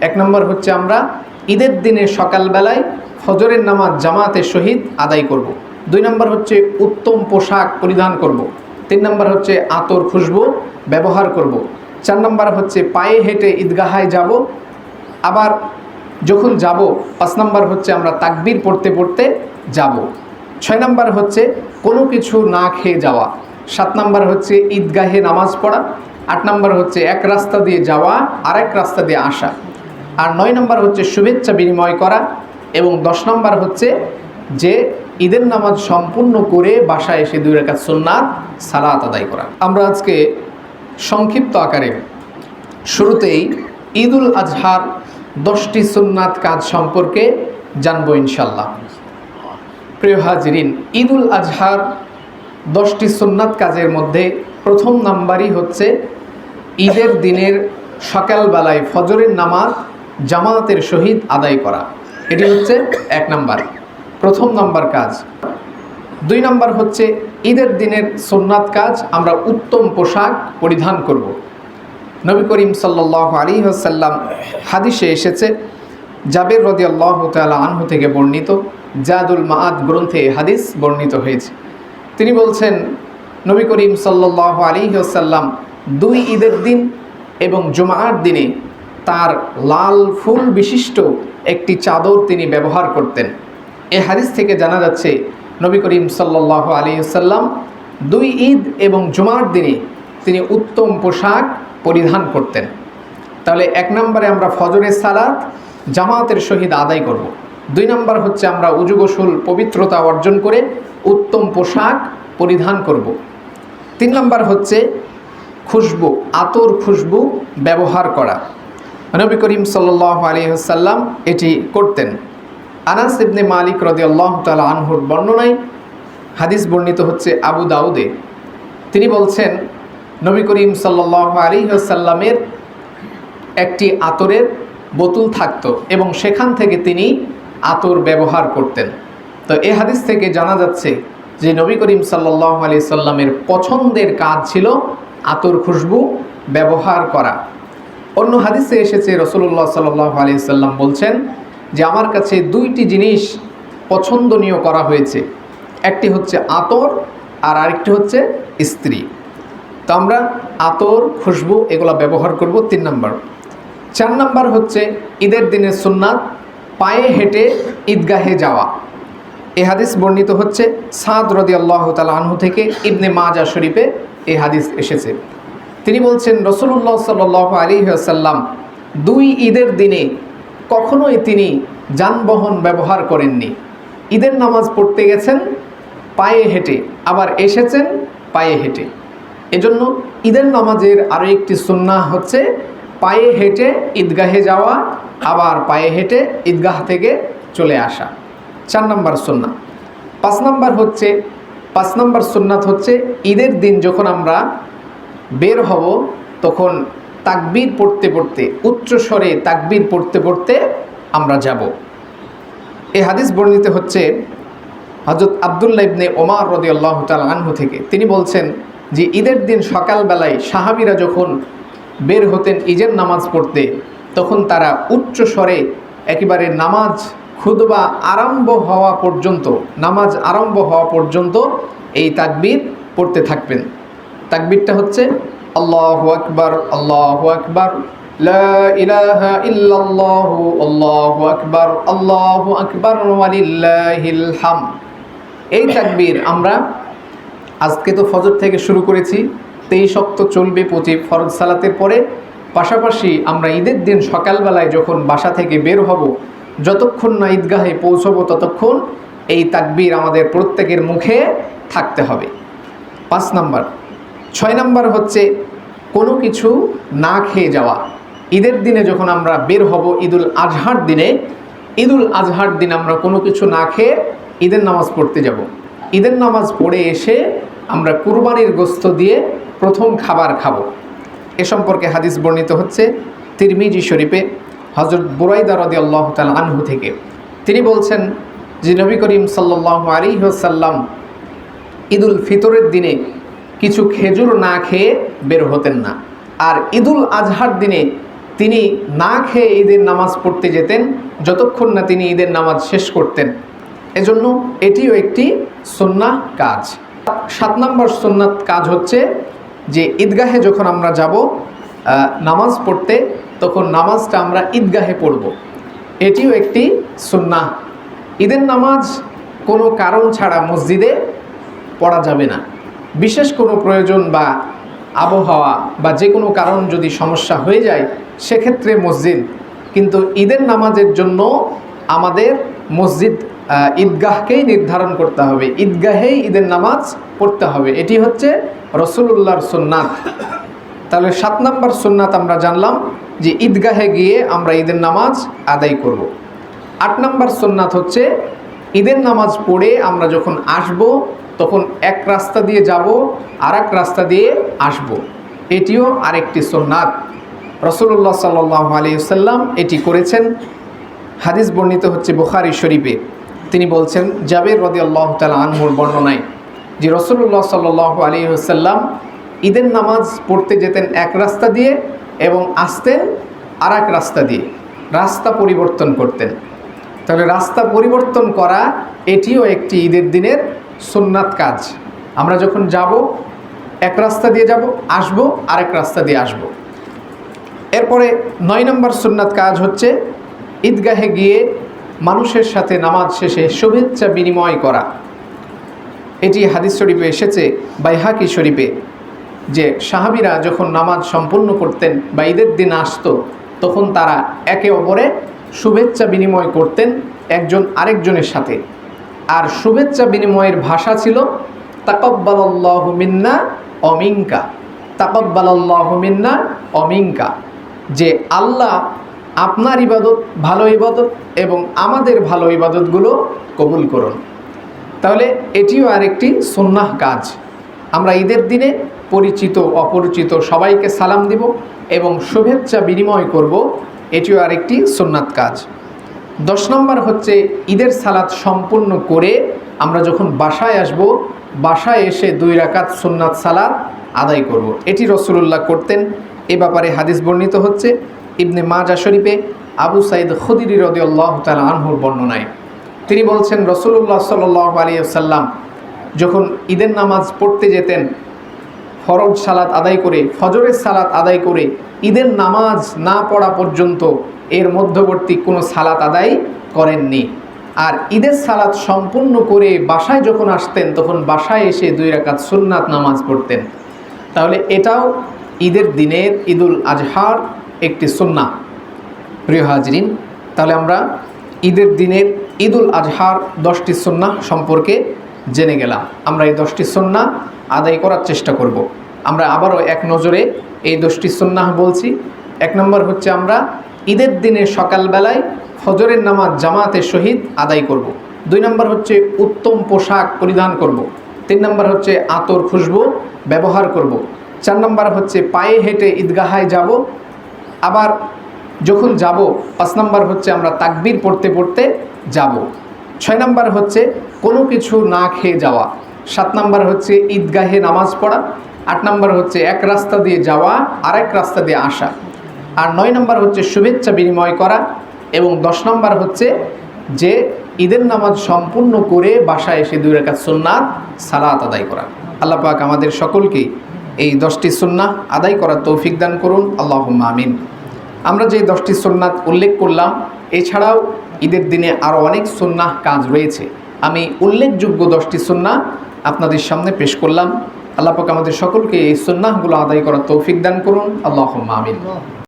এক নম্বর হচ্ছে আমরা ঈদের দিনে সকালবেলায় ফজরের নামাজ জামাতের সহিত আদায় করব। দুই নম্বর হচ্ছে উত্তম পোশাক পরিধান করব। তিন নম্বর হচ্ছে আতর খুশবু ব্যবহার করব। চার নম্বর হচ্ছে পায়ে হেঁটে ঈদগাহায় যাব আবার যখন যাব, পাঁচ নম্বর হচ্ছে আমরা তাকবির পড়তে পড়তে যাব ছয় নম্বর হচ্ছে কোনো কিছু না খেয়ে যাওয়া সাত নম্বর হচ্ছে ঈদগাহে নামাজ পড়া আট নম্বর হচ্ছে এক রাস্তা দিয়ে যাওয়া আর এক রাস্তা দিয়ে আসা আর নয় নম্বর হচ্ছে শুভেচ্ছা বিনিময় করা এবং দশ নম্বর হচ্ছে যে ঈদের নামাজ সম্পূর্ণ করে বাসায় এসে দুই রেখা সুন্নাত, সালাত আদায় করা। আমরা আজকে সংক্ষিপ্ত আকারে শুরুতেই ঈদুল আজহার দশটি সুন্নাত কাজ সম্পর্কে জানব ইনশাল্লাহ প্রিয় হাজরিন, ঈদুল আজহার দশটি সুন্নাত কাজের মধ্যে প্রথম নাম্বারই হচ্ছে ঈদের দিনের সকালবেলায় ফজরের নামাজ জামাতের শহীদ আদায় করা। এটি হচ্ছে এক নাম্বার। প্রথম নাম্বার কাজ। দুই নাম্বার হচ্ছে ঈদের দিনের সুন্নাত কাজ আমরা উত্তম পোশাক পরিধান করব। নবী করিম সাল্লাহ আলী আসাল্লাম হাদিসে এসেছে, জাবের রদি আল্লাহ তালা আনহু থেকে বর্ণিত, জাদুল মাআদ গ্রন্থে হাদিস বর্ণিত হয়েছে। তিনি বলছেন, নবী করিম সাল্লাহ আলী আসাল্লাম দুই ঈদের দিন এবং জুমার দিনে তার লাল ফুল বিশিষ্ট একটি চাদর তিনি ব্যবহার করতেন এ হাদিস থেকে জানা যাচ্ছে, নবী করিম সাল্লাহ আলী সাল্লাম দুই ঈদ এবং জুমার দিনে তিনি উত্তম পোশাক পরিধান করতেন তাহলে এক নম্বরে আমরা ফজরের সালাত জামাতের সহিত আদায় করব। দুই নম্বর হচ্ছে আমরা উজু পবিত্রতা অর্জন করে উত্তম পোশাক পরিধান করব। তিন নম্বর হচ্ছে খুশবু, আতর খুশবু ব্যবহার করা নবী করিম সাল্লাহ আলিহাসাল্লাম এটি করতেন। আনাস ইবনে মালিক আল্লাহ তালা আনহুর বর্ণনায় হাদিস বর্ণিত হচ্ছে আবু দাউদে। তিনি বলছেন, নবী করিম সাল্লাহ আলিহাসাল্লামের একটি আতরের বোতল থাকত এবং সেখান থেকে তিনি আতর ব্যবহার করতেন। তো এ হাদিস থেকে জানা যাচ্ছে যে নবী করিম সাল্লাহ আলি সাল্লামের পছন্দের কাজ ছিল আতর খুশবু ব্যবহার করা। অন্য হাদিসে এসেছে রসুল্লাহ সাল্লাহ আলি সাল্লাম বলছেন যে আমার কাছে দুইটি জিনিস পছন্দনীয় করা হয়েছে। একটি হচ্ছে আতর আর আরেকটি হচ্ছে স্ত্রী। তো আমরা আতর, খুশবু এগুলো ব্যবহার করব তিন নম্বর। চার নম্বর হচ্ছে ঈদের দিনের সুন্নাত, পায়ে হেঁটে ঈদগাহে যাওয়া। এ হাদিস বর্ণিত হচ্ছে সাদ রদি আল্লাহ তালা থেকে ইবনে মাজা শরীফে এ হাদিস এসেছে। তিনি বলছেন রসুল্লাহ সাল আলী আসাল্লাম দুই ঈদের দিনে কখনোই তিনি যানবাহন ব্যবহার করেননি। ঈদের নামাজ পড়তে গেছেন, পায়ে হেঁটে, আবার এসেছেন, পায়ে হেঁটে। এজন্য ঈদের নামাজের আরও একটি সুন্না হচ্ছে, পায়ে হেঁটে ঈদগাহে যাওয়া, আবার পায়ে হেঁটে ঈদগাহ থেকে চলে আসা। চার নম্বর সুন্না পাঁচ নম্বর হচ্ছে, পাঁচ নম্বর সুন্নাত হচ্ছে, ঈদের দিন যখন আমরা বের হব, তখন তাকবির পড়তে পড়তে, উচ্চ স্বরে তাকবীর পড়তে পড়তে আমরা যাব। এই হাদিস বর্ণিত হচ্ছে হজরত আবদুল্লা ইবনে ওমার রদি আল্লাহ আনহু থেকে। তিনি বলছেন যে, ঈদের দিন সকালবেলায় সাহাবিরা যখন বের হতেন ঈদের নামাজ পড়তে, তখন তারা উচ্চ স্বরে একেবারে নামাজ খুদবা আরম্ভ হওয়া পর্যন্ত, নামাজ আরম্ভ হওয়া পর্যন্ত এই তাকবির পড়তে থাকবেন। তাকবীরটা হচ্ছে আল্লাহ আকবার আল্লাহ আকবার আল্লাহু এই তাকবীর আমরা আজকে তো ফজর থেকে শুরু করেছি, তেইশ অক্ত চলবে পঁচিশ ফরজ সালাতের পরে। পাশাপাশি আমরা ঈদের দিন সকালবেলায় যখন বাসা থেকে বের হব, যতক্ষণ না ঈদগাহে পৌঁছবো ততক্ষণ এই তাকবীর আমাদের প্রত্যেকের মুখে থাকতে হবে। পাঁচ নাম্বার ছয় নাম্বার হচ্ছে কোনো কিছু না খেয়ে যাওয়া। ঈদের দিনে যখন আমরা বের হব ঈদুল আজহার দিনে, ঈদুল আজহার দিন আমরা কোনো কিছু না খেয়ে ঈদের নামাজ পড়তে যাব। ঈদের নামাজ পড়ে এসে আমরা কুরবানির গোস্ত দিয়ে প্রথম খাবার খাব। এ সম্পর্কে হাদিস বর্ণিত হচ্ছে তিরমিজি শরীফে হজরত বুরাইদা রদি আল্লাহ তাল আনহু থেকে। তিনি বলছেন যে, নবী করিম সাল্লাহ আলী সাল্লাম ঈদুল ফিতরের দিনে কিছু খেজুর না খেয়ে বের হতেন না। আর ঈদুল আজহার দিনে তিনি না খেয়ে ঈদের নামাজ পড়তে যেতেন, যতক্ষণ না তিনি ঈদের নামাজ শেষ করতেন। এজন্য এটিও একটি সুন্নাহ কাজ। সাত নম্বর সুন্নাত কাজ হচ্ছে যে ঈদগাহে যখন আমরা যাব নামাজ পড়তে, তখন নামাজটা আমরা ঈদগাহে পড়ব। এটিও একটি সুন্নাহ। ঈদের নামাজ কোনো কারণ ছাড়া মসজিদে পড়া যাবে না। বিশেষ কোনো প্রয়োজন বা আবহাওয়া বা যে কোনো কারণ যদি সমস্যা হয়ে যায়, সেক্ষেত্রে মসজিদ। কিন্তু ঈদের নামাজের জন্য আমাদের মসজিদ ঈদগাহকেই নির্ধারণ করতে হবে। ঈদগাহেই ঈদের নামাজ পড়তে হবে। এটি হচ্ছে রসুল্লাহর সুন্নাত। তাহলে সাত নম্বর সুন্নাত আমরা জানলাম যে ঈদগাহে গিয়ে আমরা ঈদের নামাজ আদায় করব। আট নম্বর সুন্নাত হচ্ছে, ঈদের নামাজ পড়ে আমরা যখন আসব তখন এক রাস্তা দিয়ে যাব আর এক রাস্তা দিয়ে আসব। এটিও আরেকটি সুন্নাত। রসুল্লাহ সাল্লাহ আলিয়াল্লাম এটি করেছেন। হাদিস বর্ণিত হচ্ছে বুখারি শরীফে। তিনি বলছেন, জাবের রদি আল্লাহ তালা আনহুর বর্ণনায় যে রসুল্লাহ সাল্লাহ আলী ঈদের নামাজ পড়তে যেতেন এক রাস্তা দিয়ে এবং আসতেন আর এক রাস্তা দিয়ে। রাস্তা পরিবর্তন করতেন। তাহলে রাস্তা পরিবর্তন করা এটিও একটি ঈদের দিনের সুন্নাত কাজ। আমরা যখন যাব, এক রাস্তা দিয়ে যাব, আসব, আরেক রাস্তা দিয়ে আসব। এরপরে নয় নম্বর সুন্নাত কাজ হচ্ছে ঈদগাহে গিয়ে মানুষের সাথে নামাজ শেষে শুভেচ্ছা বিনিময় করা। এটি হাদিস শরীফে এসেছে, বাইহাকি শরীফে, যে সাহাবিরা যখন নামাজ সম্পূর্ণ করতেন বা ঈদের দিন আসতো, তখন তারা একে অপরে শুভেচ্ছা বিনিময় করতেন একজন আরেকজনের সাথে। আর শুভেচ্ছা বিনিময়ের ভাষা ছিল, তাকব্বালাল্লাহ মিন্না অমিঙ্কা তাকব্বালাল্লাহ মিন্না অমিঙ্কা যে আল্লাহ আপনার ইবাদত, ভালো ইবাদত এবং আমাদের ভালো ইবাদতগুলো কবুল করুন। তাহলে এটিও আরেকটি সুন্নাহ কাজ। আমরা ঈদের দিনে পরিচিত, অপরিচিত সবাইকে সালাম দিব এবং শুভেচ্ছা বিনিময় করব, এটিও আরেকটি সুন্নাত কাজ। দশ নম্বর হচ্ছে ঈদের সালাত সম্পূর্ণ করে আমরা যখন বাসায় আসব, বাসায় এসে দুই রাকাত সুন্নাত সালাত আদায় করব। এটি রসুল্লাহ করতেন এ ব্যাপারে হাদিস বর্ণিত হচ্ছে ইবনে মাজা শরীফে আবু সাইদ খুদিরি রদি আল্লাহ তালা আনহুর বর্ণনায় তিনি বলছেন রসুল্লাহ সাল্লাহ আলিয়াল্লাম যখন ঈদের নামাজ পড়তে যেতেন ফরজ সালাত আদায় করে, ফজরের সালাত আদায় করে, ঈদের নামাজ না পড়া পর্যন্ত এর মধ্যবর্তী কোনো সালাত আদায় করেননি। আর ঈদের সালাত সম্পূর্ণ করে বাসায় যখন আসতেন, তখন বাসায় এসে দুই রাকাত সুন্নাত নামাজ পড়তেন। তাহলে এটাও ঈদের দিনের ঈদুল আজহার একটি সুন্না প্রিয় হাজরিন, তাহলে আমরা ঈদের দিনের ঈদুল আজহার দশটি সন্না সম্পর্কে জেনে গেলাম, আমরা এই দশটি সন্না আদায় করার চেষ্টা করব। আমরা আবারও এক নজরে এই দশটি সন্না বলছি এক নম্বর হচ্ছে আমরা ঈদের দিনে সকালবেলায় ফজরের নামাজ জামাতের সহিত আদায় করব। দুই নম্বর হচ্ছে উত্তম পোশাক পরিধান করব। তিন নম্বর হচ্ছে আতর খুশবু ব্যবহার করব। চার নম্বর হচ্ছে পায়ে হেঁটে ঈদগাহায় যাব আবার যখন যাব, পাঁচ নম্বর হচ্ছে আমরা তাকবির পড়তে পড়তে যাব ছয় নাম্বার হচ্ছে কোনো কিছু না খেয়ে যাওয়া। সাত নাম্বার হচ্ছে ঈদগাহে নামাজ পড়া। আট নাম্বার হচ্ছে এক রাস্তা দিয়ে যাওয়া আর এক রাস্তা দিয়ে আসা। আর নয় নাম্বার হচ্ছে শুভেচ্ছা বিনিময় করা এবং দশ নাম্বার হচ্ছে যে ঈদের নামাজ সম্পূর্ণ করে বাসায় এসে দুই রেখা সুন্নাত, সালাত আদায় করা। আল্লাহ পাক আমাদের সকলকে এই দশটি সুন্নাহ আদায় করার তৌফিক দান করুন। আল্লাহ আমিন। আমরা যে দশটি সুন্নাত উল্লেখ করলাম, এছাড়াও ঈদের দিনে আরও অনেক সুন্নাহ কাজ রয়েছে। আমি উল্লেখযোগ্য দশটি সুন্নাহ আপনাদের সামনে পেশ করলাম। আল্লাহ পাক আমাদের সকলকে এই সুন্নাহগুলো আদায় করার তৌফিক দান করুন। আল্লাহ আমিন।